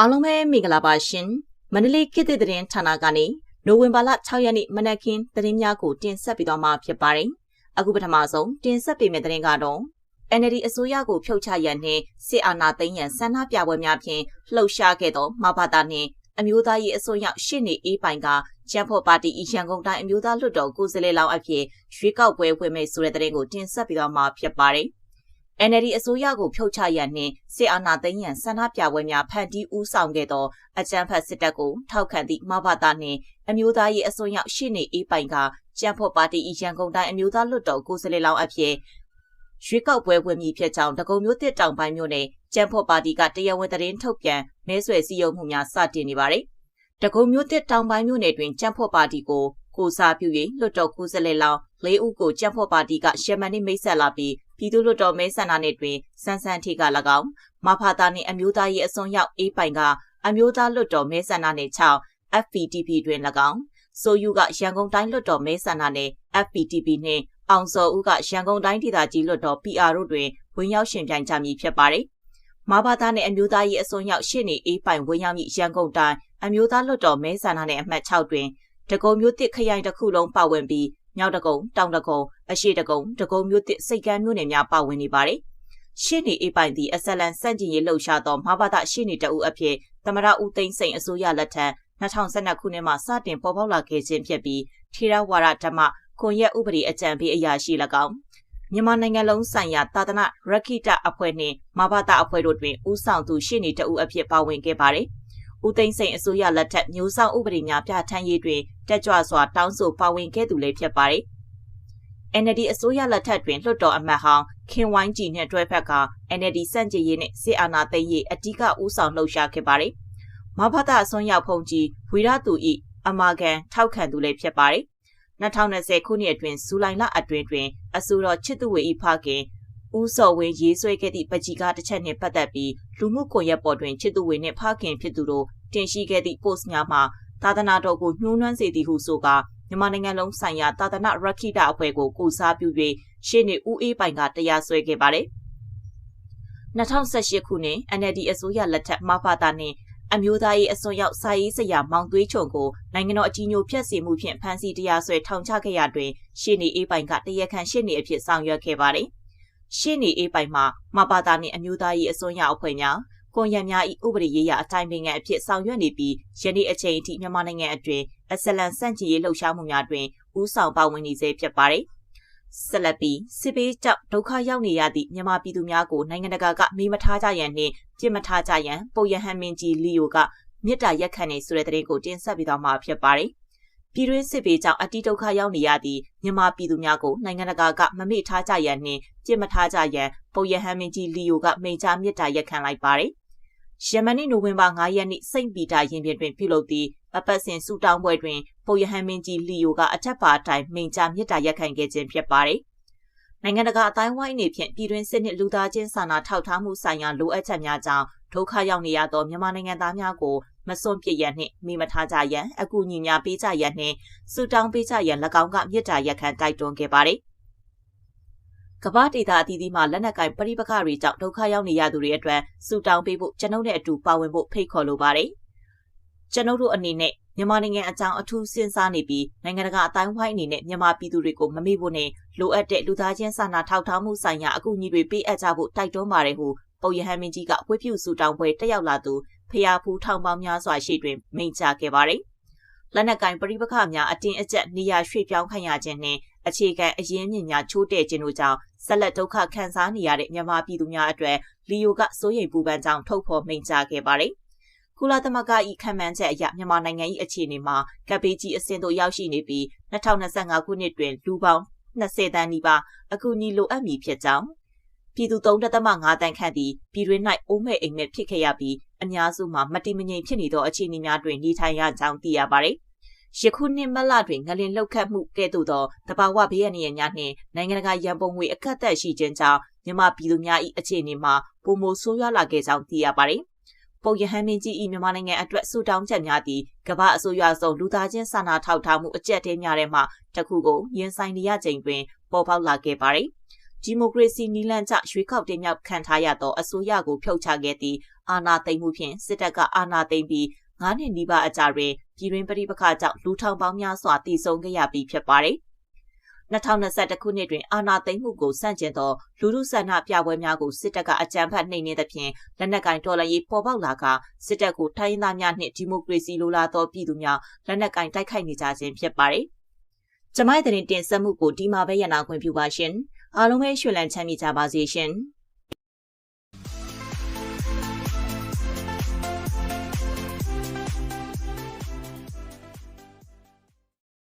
အားလုံးပဲမင်္ဂလာပါရှင်မန္တလေးခေတ်သစ်သတင်းဌာနကနေနိုဝင်ဘာလ6ရက်နေ့မနက်ခင်းသတင်းများကိုတင်ဆက်ပေးသွားမှာဖြစ်ပါတယ်အခုပထမဆုံးတင်ဆက်ပေးမယ့်သတင်းကတော့ NLD အစိုးရကိုဖြုတ်ချရန်နှင့်စစ်အာဏာသိမ်းရန်ဆန္ဒပြပွဲများဖြင့်လှုပ်ရှားခဲ့သောမဘာသာနှင့်အမျိုးသားရေးအစိုးရရှစ်နေအေးပိုင်ကကျန်းဖော်ပါတီရန်ကုန်တိုင်းအမျိုးသားလွှတ်တော်ကိုယ်စားလှယ်လောင်းအဖြစ်ရွေးကောက်ပွဲဝင်မယ်ဆိုတဲ့သတင်းကိုတင်ဆက်ပေးသွားမှာဖြစ်ပါတယ်။ NLD အစိုးရကိုဖြုတ်ချရန်နှင့်စစ်အာဏာသိမ်းရန်ဆန္ဒပြပွဲများဖန်တီးဦးဆောင်ခဲ့သောအကြမ်းဖက်စစ်တပ်ကိုထောက်ခံသည့်မဘာသာနှင့်အမျိုးသားရေးအစိုးရရှေ့နေအေးပိုင်ကကျန်းဖော်ပါတီရန်ကုန်တိုင်းအမျိုးသားလွှတ်တော်ကိုယ်စားလှယ်လောင်းအဖြစ်ရွေးကောက်ပွဲဝင်ပြီဖြစ်ကြောင်းတကုံမျိုးတစ်တောင်ပိုင်းမြို့နယ်ကျန်းဖော်ပါတီကတရားဝင်သတင်းထုတ်ပြန်မဲဆွယ်စည်းရုံးမှုများစတင်နေပါတယ်။တကုံမျိုးတစ်တောင်ပိုင်းမြို့နယ်တွင်ကျန်းဖော်ပါတီကိုကိုစားပြု၍လွှတ်တော်ကိုယ်စားလှယ်လောင်း၄ဦးကိုကျန်းဖော်ပါတီကရှယ်မန်နှင့်မိတ်ဆက်လာပြီး ပြည်သူ့လွှတ်တော်မဲဆန္ဒနယ်တွင်စန်းစန်းထိက၎င်းမဖာတာနှင့်အမျိုးသားရေးအစွန်းရောက်အေးပိုင်ကအမျိုးသားလွှတ်တော်မဲဆန္ဒနယ်6 FPTP တွင်၎င်းဆိုယူကရန်ကုန်တိုင်းလွှတ်တော်မဲဆန္ဒနယ် FPTP နှင့်အောင်စောဦးကရန်ကုန်တိုင်းဒေသကြီးလွှတ်တော် PR တို့တွင်ဝင်ရောက်ရှင်ပြိုင်ကြမည်ဖြစ်ပါတယ်။မဘာသာနဲ့အမျိုးသားရေးအစွန်းရောက်ရှစ်နေအေးပိုင်ဝင်ရောက်မည့်ရန်ကုန်တိုင်းအမျိုးသားလွှတ်တော်မဲဆန္ဒနယ်အမှတ်6တွင်တကုံမျိုးတစ်ခရိုင်တစ်ခုလုံးပါဝင်ပြီး မြောက်တကုံတောင်တကုံအရှိတကုံတကုံမျိုးတစ်စိတ်ကမ်းမျိုးနယ်များပါဝင်နေပါတယ်။ရှင်းနေအေးပိုင်သည့်အစလန်စန့်ကျင်ရေးလှုပ်ရှားသောမဘာသာရှင်းနေတအုပ်အဖြစ်သမရဦးသိန်းစိန်အစိုးရလက်ထက်2012ခုနှစ်မှာစတင်ပေါ်ပေါက်လာခဲ့ခြင်းဖြစ်ပြီးထေရဝါဒဓမ္မခွန်ရက်ဥပဒေအကြံပေးအရာရှိ၎င်းမြန်မာနိုင်ငံလုံးဆိုင်ရာသာသနာရခိတအဖွဲ့နှင့်မဘာသာအဖွဲ့တို့တွင်ဦးဆောင်သူရှင်းနေတအုပ်အဖြစ်ပါဝင်ခဲ့ပါတယ်။ ဦးသိန်းစိန်အစိုးရလက်ထက်မျိုးဆောင်ဥပဒေများပြဋ္ဌာန်းရေးတွင်တက်ကြွစွာတောင်းဆိုပါဝင်ခဲ့သူလည်းဖြစ်ပါတယ်။ NLD အစိုးရလက်ထက်တွင်လွှတ်တော်အမတ်ဟောင်းခင်ဝိုင်းကြည်နှင့်တွဲဖက်က NLD စန့်ကျင်ရေးနှင့်စစ်အာဏာသိမ်းရေးအ धिक ဦးဆောင်လှုပ်ရှားခဲ့ပါတယ်။မဖတ်တာအစွန်းရောက်ဖုန်ကြီးဝီရသူဤအမာခံထောက်ခံသူလည်းဖြစ်ပါတယ်။2020ခုနှစ်အတွင်းဇူလိုင်လအတွင်းတွင်အစိုးရချစ်သူဝေဤဖခင် ဦးစော်ဝင်းရေးဆွဲခဲ့သည့်ပကြီးကားတစ်ချက်နှင့်ပတ်သက်ပြီးလူမှုကွန်ရက်ပေါ်တွင်ချစ်သူဝေနှင့်ဖခင်ဖြစ်သူတို့တင်ရှိခဲ့သည့် post များမှာသာသနာတော်ကိုညှိုးနှွမ်းစေသည်ဟုဆိုကာမြန်မာနိုင်ငံလုံးဆိုင်ရာသာသနာရခိတအဖွဲ့ကိုကူစားပြု၍ရှေ့နေဦးအေးပိုင်ကတရားစွဲခဲ့ပါတယ်။2018ခုနှစ် NLD အစိုးရလက်ထက်မဖတာနှင့်အမျိုးသားရေးအစွန်းရောက်စာရေးဆရာမောင်သွေးချုံကိုနိုင်ငံတော်အကြီးအကျယ်ဖျက်ဆီးမှုဖြင့်ဖမ်းဆီးတရားစွဲထောင်ချခဲ့ရတွင်ရှေ့နေအေးပိုင်ကတရားခံရှေ့နေအဖြစ်ဆောင်ရွက်ခဲ့ပါတယ်။ ရှေ့နေအေးပိုင်မှာမပါတာနှင့်အမျိုးသားရေးအစွန်းရောက်အဖွဲ့များကွန်ရက်များ၏ဥပဒေရေးရာအတိုင်းပင်ငံအဖြစ်ဆောင်ရွက်နေပြီးယနေ့အချိန်အထိမြန်မာနိုင်ငံအတွင်းအစလန်စန့်ကျင်ရေးလှုပ်ရှားမှုများတွင်ဦးဆောင်ပါဝင်နေစေဖြစ်ပါတယ်။ဆက်လက်ပြီးစစ်ပေးကြောင့်ဒုက္ခရောက်နေရသည့်မြန်မာပြည်သူများကိုနိုင်ငံတကာကမေးမထားကြရန်နှင့်ပြစ်မထားကြရန်ပုတ်ရဟန်မင်းကြီးလီယိုကမြစ်တာရက်ခံနေဆိုတဲ့တဲ့ကိုတင်ဆက်ပြီးတော့မှာဖြစ်ပါတယ်။ ပြည်တွင်းစစ်ပေးကြောင့်အတိဒုက္ခရောက်နေရသည့်မြန်မာပြည်သူများကိုနိုင်ငံတကာကမမေ့ထားကြရန်နှင့်ပြစ်မထားကြရန်ပုတ်ရဟန်မင်းကြီးလီယိုကမိန့်ကြားမြစ်တာရက်ခံလိုက်ပါတယ်။ယမန်နေ့နိုဝင်ဘာ9ရက်နေ့စိန့်ပီတာရင်ပြင်တွင်ပြုလုပ်သည့်အပတ်စဉ်စူတောင်းပွဲတွင်ပုရဟန်မင်းကြီးလီယိုကအထက်ပါအတိုင်းမိန်ကြားမြစ်တာရက်ခံခဲ့ခြင်းဖြစ်ပါတယ်။နိုင်ငံတကာအတိုင်းဝိုင်းအနေဖြင့်ပြည်တွင်းစစ်နှင့်လူသားချင်းစာနာထောက်ထားမှုဆိုင်ရာလိုအပ်ချက်များကြောင့်ဒုက္ခရောက်နေရသောမြန်မာနိုင်ငံသားများကို မစွန့်ပစ်ရန်နှင့်မိမထားကြရန်အကူအညီများပေးကြရန်နှင့်စူတောင်းပေးကြရန်၎င်းကမြစ်တာရက်ခံတိုက်တွန်းခဲ့ပါတယ်ကမ္ဘာဒေသအသီးသီးမှာလက်နက်ကင်ပရိပခတွေကြောင့်ဒုက္ခရောက်နေရသူတွေအတွက်စူတောင်းပေးဖို့ကျွန်ုပ်နဲ့အတူပါဝင်ဖို့ဖိတ်ခေါ်လိုပါတယ်။ကျွန်ုပ်တို့အနေနဲ့မြန်မာနိုင်ငံအကြောင်းအထူးစဉ်းစားနေပြီးနိုင်ငံတကာအတိုင်းဝိုင်းအနေနဲ့မြန်မာပြည်သူတွေကိုမမေ့ဖို့နဲ့လိုအပ်တဲ့လူသားချင်းစာနာထောက်ထားမှုဆိုင်ရာအကူအညီတွေပေးအပ်ကြဖို့တိုက်တွန်းပါတယ်ဟုပုပ်ရဟန်းမင်းကြီးကဝိပုစုတောင်းပွဲတက်ရောက်လာသူ ဖျားဖူးထောင်ပေါင်းများစွာရှိတွင်မိန့်ကြားခဲ့ပါတယ်။လက်နက်ကင်ပရိပခများအတင်းအကျပ်နေရာရွှေ့ပြောင်းခံရခြင်းနှင့်အခြေခံအရင်းမြစ်များချိုးတဲ့ခြင်းတို့ကြောင့်ဆက်လက်ဒုက္ခခံစားနေရတဲ့မြန်မာပြည်သူများအတွက်လီယိုကစိုးရိမ်ပူပန်ကြောင်းထုတ်ဖော်မိန့်ကြားခဲ့ပါတယ်။ကုလသမဂ္ဂ၏ခံမှန်းချက်အရမြန်မာနိုင်ငံ၏အခြေအနေမှာကပ်ဘေးကြီးအဆင့်သို့ရောက်ရှိနေပြီး2025ခုနှစ်တွင်လူပေါင်း20တန်းနီးပါးအကူအညီလိုအပ်မည်ဖြစ်ကြောင်းပြည်သူ3.5တန်းခန့်သည်ပြည်တွင်း၌အိုးမဲ့အိမ်မဲ့ဖြစ်ခဲ့ရပြီး အများစုမှာမတိမငြိမ်ဖြစ်နေသောအခြေအနေများတွင်နေထိုင်ရကြောင်းသိရပါသည်။ယခုနှစ်မလတွင်ငလင်လှုပ်ခတ်မှုကဲ့သို့သောတဘာဝဘေးအန္တရာယ်များနှင့်နိုင်ငံတကာရန်ပုံငွေအခက်အခဲရှိခြင်းကြောင့်မြန်မာပြည်သူများ၏အခြေအနေမှာပုံမိုဆိုးရွားလာခဲ့ကြောင်းသိရပါသည်။ပုတ်ရဟန်းမင်းကြီး၏မြန်မာနိုင်ငံအတွက်ဆူတောင်းချက်များသည့်ကမ္ဘာအစိုးရဆုံးလူသားချင်းစာနာထောက်ထားမှုအကြက်တဲများထဲမှတစ်ခုကိုရင်ဆိုင်နေရချိန်တွင်ပေါ်ပေါက်လာခဲ့ပါသည်။ဒီမိုကရေစီနီလန်ကျရွေးကောက်တင်မြှောက်ခံထားရသောအစိုးရကိုဖျောက်ချခဲ့သည့် အာဏာသိမ်းမှုဖြင့်စစ်တပ်ကအာဏာသိမ်းပြီး9နှစ်နီးပါးအကြာတွင်ပြည်တွင်းပဋိပက္ခကြောင့်လူထောင်ပေါင်းများစွာတည်ဆုံခဲ့ရပြီးဖြစ်ပါတယ်။2021ခုနှစ်တွင်အာဏာသိမ်းမှုကိုစန့်ကျင်သောလူထုဆန္ဒပြပွဲများကိုစစ်တပ်ကအကြမ်းဖက်နှိမ်နင်းသဖြင့်လက်နက်ကင်တော်လှန်ရေးပေါ်ပေါက်လာကစစ်တပ်ကိုတိုင်းရင်းသားများနှင့်ဒီမိုကရေစီလိုလားသောပြည်သူများလက်နက်ကင်တိုက်ခိုက်နေကြခြင်းဖြစ်ပါတယ်။ကျမိုင်းတဲ့တင်ဆက်မှုကိုဒီမှာပဲရနာခွင့်ပြုပါရှင်။အားလုံးပဲရွှေလန်းချမ်းမြေကြပါစေရှင်။